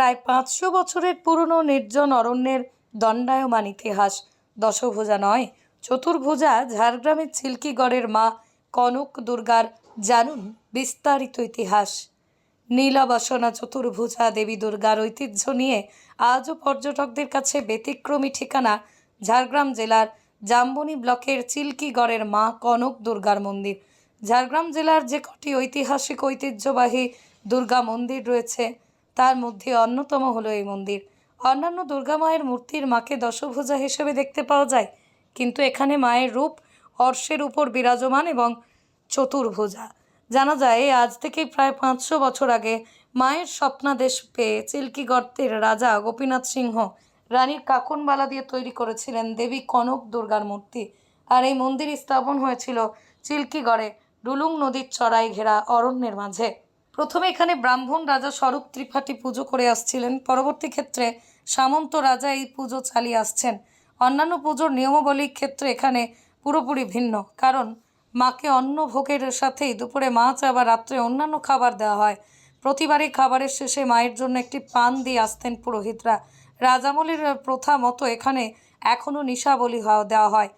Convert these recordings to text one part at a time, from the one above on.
প্রায় পাঁচশো বছরের পুরনো নির্জন অরণ্যের দণ্ডায়মান ইতিহাস। দশভোজা নয়, চতুর্ভুজা ঝাড়গ্রামের চিল্কিগড়ের মা কনক দুর্গার জানুন বিস্তারিত ইতিহাস। নীলাবাসনা চতুর্ভুজা দেবী দুর্গার ঐতিহ্য নিয়ে আজও পর্যটকদের কাছে ব্যতিক্রমী ঠিকানা ঝাড়গ্রাম জেলার জাম্বনি ব্লকের চিল্কিগড়ের মা কনক দুর্গার মন্দির। ঝাড়গ্রাম জেলার যে কটি ঐতিহাসিক ঐতিহ্যবাহী দুর্গা মন্দির রয়েছে তার মধ্যে অন্যতম হলো এই মন্দির। অন্যান্য দুর্গা মায়ের মূর্তির মাকে দশভুজা হিসেবে দেখতে পাওয়া যায়, কিন্তু এখানে মায়ের রূপ অর্শের উপর বিরাজমান এবং চতুর্ভুজা। জানা যায়, আজ থেকে প্রায় পাঁচশো বছর আগে মায়ের স্বপ্নাদেশ পেয়ে চিল্কি গর্তের রাজা গোপীনাথ সিংহ রানীর কাকনবালা দিয়ে তৈরি করেছিলেন দেবী কনক দুর্গার মূর্তি। আর এই মন্দির স্থাপন হয়েছিল চিল্কিগড়ে ডুলুং নদীর চড়াই ঘেরা অরণ্যের মাঝে। প্রথমে এখানে ব্রাহ্মণ রাজা স্বরূপ ত্রিপাঠী পুজো করে আসছিলেন। পরবর্তী ক্ষেত্রে সামন্ত রাজা এই পুজো চালিয়ে আসছেন। অন্যান্য পুজোর নিয়মাবলীর ক্ষেত্রে এখানে পুরোপুরি ভিন্ন। কারণ, মাকে অন্ন ভোগের সাথেই দুপুরে মাছ আবার রাত্রে অন্যান্য খাবার দেওয়া হয়। প্রতিবারই খাবারের শেষে মায়ের জন্য একটি পান দিয়ে আসতেন পুরোহিতরা। রাজামলির প্রথা মতো এখানে এখনও নিশা বলি দেওয়া হয়,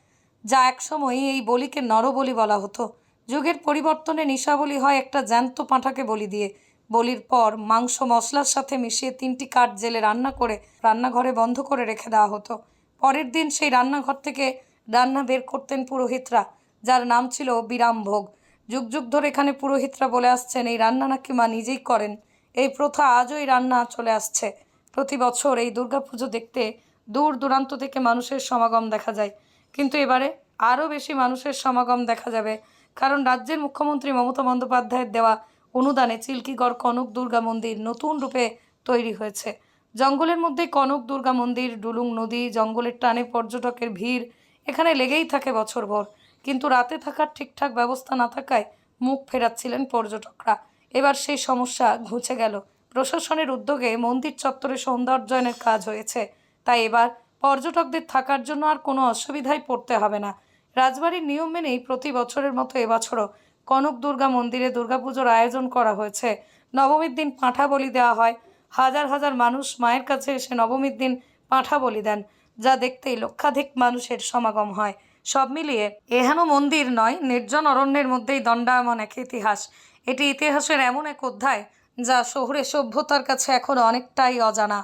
যা একসময় এই বলিকে নরবলি বলা হতো। যুগের পরিবর্তনে নিশাবলি হয় একটা জ্যান্ত পাঁঠাকে বলি দিয়ে। বলির পর মাংস মশলার সাথে মিশিয়ে তিনটি কাঠ জেলে রান্না করে রান্নাঘরে বন্ধ করে রেখে দেওয়া হতো। পরের দিন সেই রান্নাঘর থেকে রান্না বের করতেন পুরোহিতরা, যার নাম ছিল বিরামভোগ। যুগ যুগ ধরে এখানে পুরোহিতরা বলে আসছেন, এই রান্না নাকি মা নিজেই করেন। এই প্রথা আজও এই রান্না চলে আসছে। প্রতি বছর এই দুর্গাপুজো দেখতে দূর দূরান্ত থেকে মানুষের সমাগম দেখা যায়। কিন্তু এবারে আরও বেশি মানুষের সমাগম দেখা যাবে। কারণ রাজ্যের মুখ্যমন্ত্রী মমতা বন্দ্যোপাধ্যায়ের দেওয়া অনুদানে চিল্কিগড় কনক দুর্গা মন্দির নতুন রূপে তৈরি হয়েছে। জঙ্গলের মধ্যে কনক দুর্গা মন্দির, ডুলুং নদী, জঙ্গলের টানে পর্যটকের ভিড়, এখানে লেগেই থাকে বছরভর। কিন্তু রাতে থাকার ঠিকঠাক ব্যবস্থা না থাকায় মুখ ফেরাচ্ছিলেন পর্যটকরা। এবার সেই সমস্যা ঘুচে গেল। প্রশাসনের উদ্যোগে মন্দির চত্বরে সৌন্দর্যায়নের কাজ হয়েছে। তাই এবার পর্যটকদের থাকার জন্য আর কোনো অসুবিধায় পড়তে হবে না। রাজবাড়ির নিয়ম মেনেই প্রতি বছরের মতো এবছরও কনক দুর্গা মন্দিরে দুর্গাপুজোর আয়োজন করা হয়েছে। নবমীর দিন পাঁঠা বলি দেওয়া হয়। হাজার হাজার মানুষ মায়ের কাছে এসে নবমীর দিন পাঁঠা বলি দেন, যা দেখতেই লক্ষাধিক মানুষের সমাগম হয়। সব মিলিয়ে এহেন মন্দির নয়, নির্জন অরণ্যের মধ্যেই দণ্ডায়মান এক ইতিহাস। এটি ইতিহাসের এমন এক অধ্যায়, যা শহুরে সভ্যতার কাছে এখন অনেকটাই অজানা।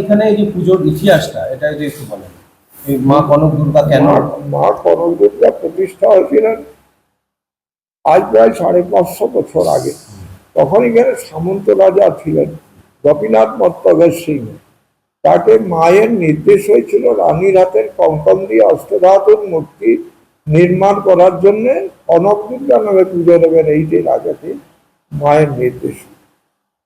এখানে এই যে পুজোর ইতিহাসটা এটা যদি একটু বলেন। মা কনক দুর্গা কেন? মা- কনক দুর্গা প্রতিষ্ঠা হয়েছিলেন আজ প্রায় সাড়ে পাঁচশো বছর আগে। তখন এখানে সামন্ত রাজা ছিলেন, গোপীনাথ মত্তগর সিং তাকে মায়ের নির্দেশ হয়েছিল রানীর হাতের কঙ্কন দিয়ে অষ্টধাতুর মূর্তি নির্মাণ করার জন্য কনক দুর্গা নামে পুজো দেবেন এই যে রাজাকে মায়ের নির্দেশ।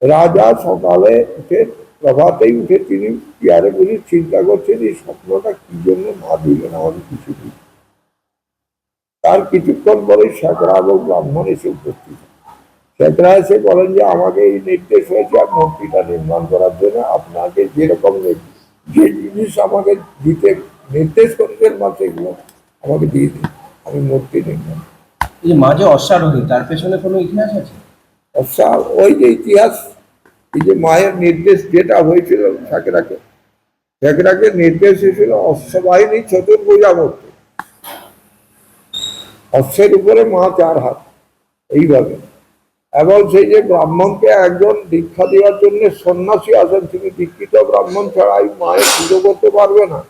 রাজা সকালে উঠে প্রভাতেই উঠে তিনি চেয়ারে বসে চিন্তা করছেন এই স্বপ্নটা কি জন্য মা দিলেন আমাদের কিছু তার কিছুক্ষণ পরে শেখরা এবং ব্রাহ্মণ এসে উপস্থিত। শেখরা এসে বলেন যে আমাকে এই নির্দেশ হয়েছে মূর্তিটা নির্মাণ করার জন্য আপনাকে যেরকম নি- যে জিনিস আমাকে দিতে নির্দেশ করেছেন মা সেগুলো আমাকে দিয়ে দিন। আমি মূর্তি নির্মাণ। এই যে মা যে অশ্বারোহী তার পেছনে কোনো ইতিহাস আছে? আচ্ছা ওই যে ইতিহাস এই যে মায়ের নির্দেশ যেটা হয়েছিল শেখরাকে শেখরাকে নির্দেশ হয়েছিল অশ্ববাহিনী চতুর্ভুজা মূর্তি। অশ্বের উপরে মা চার হাত এইভাবে। এবং সেই যে ব্রাহ্মণকে একজন দীক্ষা দেওয়ার জন্য সন্ন্যাসী আসেন তিনি দীক্ষিত ব্রাহ্মণ ছাড়া এই মায়ের পুজো করতে পারবে না।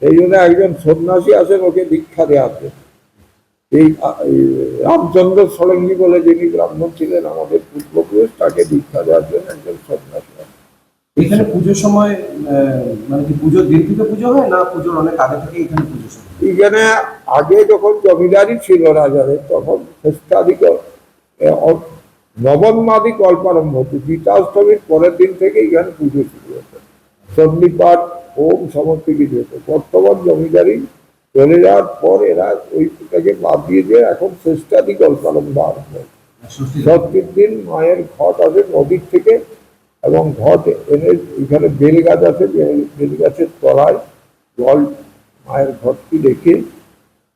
সেই জন্য একজন সন্ন্যাসী আসেন ওকে দীক্ষা দেওয়ার জন্য। এই রামচন্দ্র সোলঙ্গী বলে যিনি ব্রাহ্মণ ছিলেন আমাদের পূর্বপুরুষ তাকে দীক্ষা দেওয়ার জন্য একজন সন্ন্যাসী এখানে পুজোর সময় মানে কি পুজোর দিন থেকে পুজো হয় না পুজোর অনেক আগে থেকে এখানে পুজো হয়? এখানে আগে যখন জমিদারি ছিল রাজাদের তখন ষষ্ঠাধিক নবমাদি কল্পারম্ভ হতো। গীতাষ্টমীর পরের দিন থেকে এখানে পুজো শুরু হতো। সন্নিপাঠ ওম সমস্ত কিছু হতো। বর্তমান জমিদারি চলে যাওয়ার পর এরা ওইটাকে বাদ দিয়ে দিয়ে। এখন কল্পারম্ভ আরম্ভ হয়েছে। ষষ্ঠী ষষ্ঠীর দিন মায়ের ঘট আসে নদীর থেকে এবং ঘট এনে এখানে বেল গাছ আছে বেল- গাছের তলায় জল মায়ের ঘটটি রেখে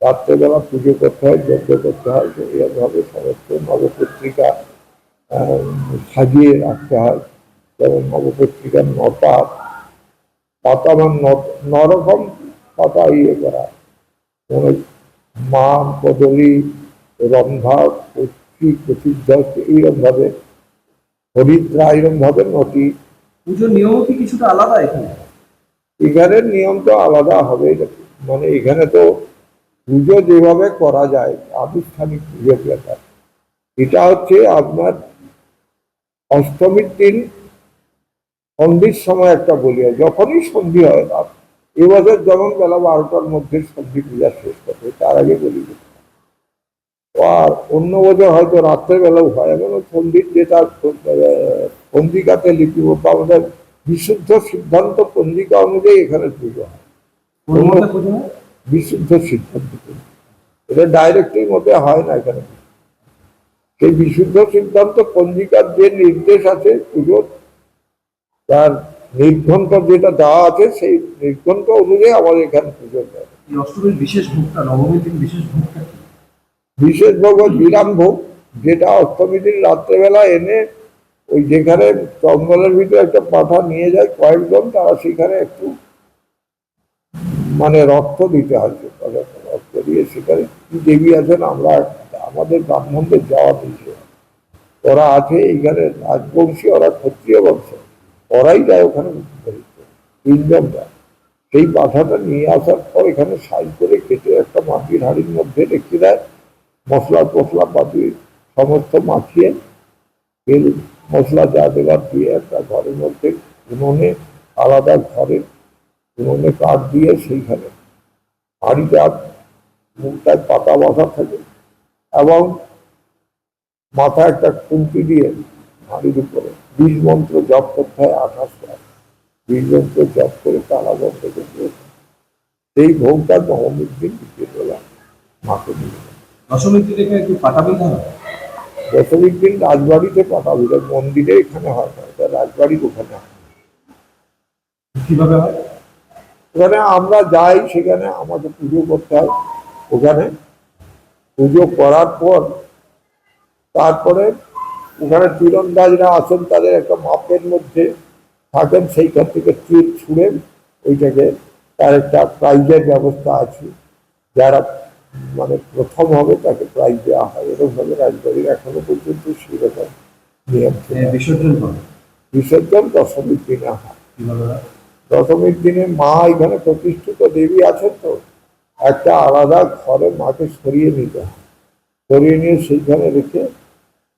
রাত্রেবেলা পুজো করতে হয় যজ্ঞ করতে হয়। তো এরভাবে সমস্ত নবপত্রিকা সাজিয়ে রাখতে হয়। যেমন নবপত্রিকার নটা পাতা বা নরকম পাতা ইয়ে করা। মা বদলি রন্ধা কচি কচিদ্ধ এইরকম ভাবে হরিদ্রা এইরকম ভাবে নটি। পুজোর নিয়ম কি কিছুটা আলাদা এখানে? এখানের নিয়ম তো আলাদা হবে মানে এখানে তো পুজো যেভাবে করা যায় আনুষ্ঠানিক পুজোর ব্যাপার। এটা হচ্ছে আপনার অষ্টমীর দিন সন্ধির সময় একটা বলি হয় যখনই সন্ধি হয় রাত এবছর যেমন বেলা বারোটার মধ্যে সন্ধি পূজা শেষ করবে তার আগে বলি আর অন্য বছর হয়তো রাত্রেবেলাও হয় এমন সন্ধির যেটা পঞ্জিকাতে লিপিবদ্ধ আমাদের বিশুদ্ধ সিদ্ধান্ত পঞ্জিকা অনুযায়ী এখানে হয়। পুজো হয়? বিশুদ্ধ সিদ্ধান্ত এটা ডাইরেক্টের মধ্যে হয় না এখানে। সেই বিশুদ্ধ সিদ্ধান্ত পঞ্জিকার যে নির্দেশ আছে পুজোর তার নির্ঘণ্ট যেটা দেওয়া আছে সেই নির্ঘণ্ট অনুযায়ী আমাদের এখানে পুজো অষ্টমীর বিশেষ ভোগটা নবমীর দিন বিশেষ ভোগটা বিশেষ ভোগ বিরাম ভোগ যেটা অষ্টমী দিন রাত্রেবেলা এনে ওই যেখানে জঙ্গলের ভিতরে একটা পাঠা নিয়ে যায় কয়েকজন তারা সেখানে একটু মানে রক্ত দিতে হয় রক্ত দিয়ে সেখানে কি দেবী আছেন আমরা আমাদের ব্রাহ্মণদের যাওয়া দিয়েছে ওরা আছে এইখানে রাজবংশী ওরা ক্ষত্রিয় বংশ ওরাই যায় ওখানে। সেই পাঠাটা নিয়ে আসার পর এখানে সাইজ করে কেটে একটা মাটির হাড়ির মধ্যে রেখে দেয় মশলা টসলা পাতি সমস্ত মাখিয়ে তেল, মশলা যা দেওয়ার দিয়ে একটা ঘরের মধ্যে উনুনে, আলাদা ঘরে উনুনে কাঠ দিয়ে সেইখানে হাঁড়িটা মুখটায় পাতা বাঁধা থাকে এবং মাথায় একটা খুন্তি দিয়ে হাঁড়ির উপরে বীজ মন্ত্র জপ করতে হয় আঠাশ বার। বীজ মন্ত্র জপ করে তালা বন্ধ করতে সেই ভোগটা নবমীর দিন বিকেলবেলা মাকে দিয়ে দশমীর দিন এখানে দশমীর দিন রাজবাড়িতে পাঠাবো মন্দিরে এখানে হয় না এটা রাজবাড়ির ওখানে হয়। কীভাবে হয়? ওখানে আমরা যাই সেখানে আমাকে পুজো করতে হয়। ওখানে পুজো করার পর তারপরে ওখানে তীরন্দাজরা আসেন তাদের একটা মাপের মধ্যে থাকেন সেইখান থেকে তীর ছুঁড়ে ওইটাকে তার একটা প্রাইজের ব্যবস্থা আছে। যারা মানে প্রথম হবে তাকে প্রাইজ দেওয়া হয়। এরকমভাবে রাজবাড়ির এখনও পর্যন্ত সেরকম নিয়ম বিসর্জন বিসর্জন দশমীর দিনে হয়। হয়? দশমীর দিনে মা এখানে প্রতিষ্ঠিত দেবী আছেন তো একটা আলাদা ঘরে মাকে সরিয়ে নিতে হয়। সরিয়ে নিয়ে সেইখানে রেখে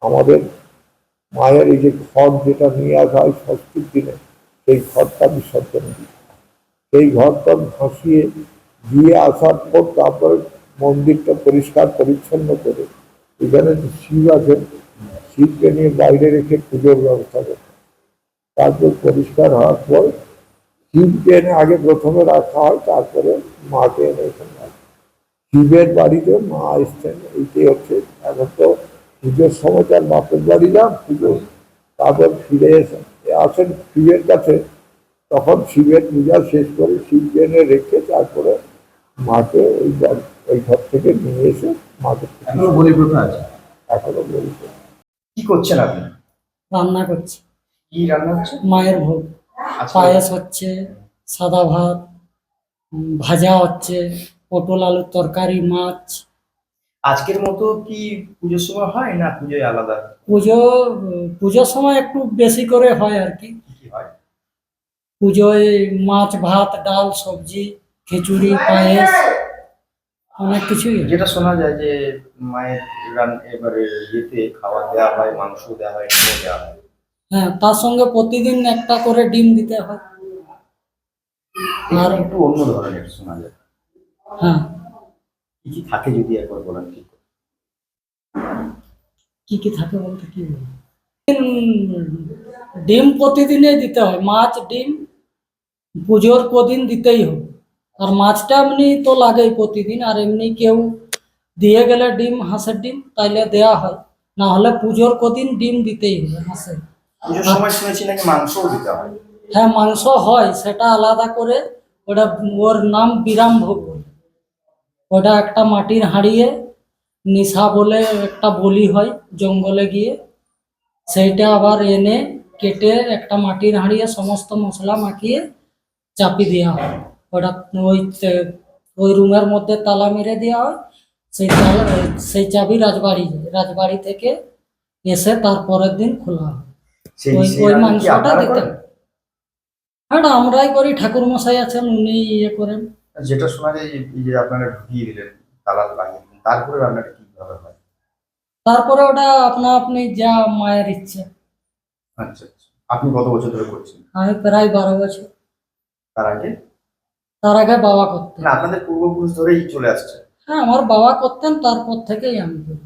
আমাদের মায়ের এই যে ঘর যেটা নিয়ে আসা হয় ষষ্ঠীর দিনে, সেই ঘরটা বিসর্জন দিই। সেই ঘরটা ভাসিয়ে দিয়ে আসার পর তারপরে মন্দিরটা পরিষ্কার পরিচ্ছন্ন করে, এখানে শিব আছেন শিবকে নিয়ে বাইরে রেখে পুজোর ব্যবস্থা করতে তারপর পরিষ্কার হওয়ার পর শিবকে এনে আগে প্রথমে রাখা হয়, তারপরে মাকে এনে এখানে শিবের বাড়িতে মা এসছেন, এইটাই হচ্ছে এখন তো পুজোর সময় তার বাপের বাড়ি যান পুজো। তারপর ফিরে এসে আসেন শিবের কাছে। তখন শিবের পূজা শেষ করে শিবকে এনে রেখে তারপরে মাকে ওই ওই ঘর থেকে নিয়ে এসে মাকে এখনও বলি প্রথা আছে? এখনও বলছে কি করছেন আপনি? রান্না করছি। কি রান্না হচ্ছে মায়ের ভোগ। পায়েস হচ্ছে সাদা ভাত ভাজা হচ্ছে পটল আলুর তরকারি মাছ। আজকের মতো কি পুজোর সময় হয় না পুজোয় আলাদা? পুজো পুজোর সময় একটু বেশি করে হয় আর কি। হয়? পুজোয় মাছ ভাত ডাল সবজি খিচুড়ি পায়েস অনেক কিছুই যেটা শোনা যায় যে মায়ের রান এবারে ইয়েতে খাবার দেওয়া হয় মাংস দেওয়া হয় ডিমও দেওয়া হয়। হ্যাঁ তার সঙ্গে প্রতিদিন একটা করে ডিম দিতে হয়। আর একটু অন্য ধরনের শোনা যায়। হ্যাঁ। কি কি থাকে যদি একবার বলেন করে। কি? কি থাকে বলতে কি? ডিম প্রতিদিনই দিতে হয় মাছ ডিম পুজোর কদিন দিতেই হবে আর মাছটা এমনি তো লাগেই প্রতিদিন আর এমনি কেউ দিয়ে গেলে ডিম হাঁসের ডিম তাইলে দেয়া হয়। না হলে পুজোর কদিন ডিম দিতেই হবে হাঁসের। হয় মাংস হয় সেটা আলাদা করে ওটা ওর নাম বিরাম ভোগ। ওটা একটা মাটির হাঁড়িয়ে নিশা বলে একটা বলি হয় জঙ্গলে গিয়ে। সেইটা আবার এনে কেটে একটা মাটির হাঁড়িয়ে সমস্ত মশলা মাখিয়ে চাপি দেওয়া হয়। ওটা ওই ওই রুমের মধ্যে তালা মেরে দেওয়া হয়। সেই তালা সেই চাবি রাজবাড়ি রাজবাড়ি থেকে এসে তারপরের দিন খোলা হয়। ওই ওই মাংসটা আপনারা দিতে করেন? হ্যাঁ আমরাই করি ঠাকুর মশাই আছেন উনি ইয়ে করেন। যেটা শোনা যায় যে আপনারা ঢুকিয়ে দিলেন তালা লাগিয়ে দিলেন তারপরে রান্নাটা কীভাবে হয়? তারপরে ওটা আপনা আপনি যা মায়ের ইচ্ছে। আচ্ছা আচ্ছা। আপনি কত বছর ধরে করছেন? আমি প্রায় বারো বছর। তার আগে? তার আগে বাবা করতেন। আপনাদের পূর্বপুরুষ ধরেই চলে আসছে। হ্যাঁ আমার বাবা করতেন তারপর থেকেই আমি করি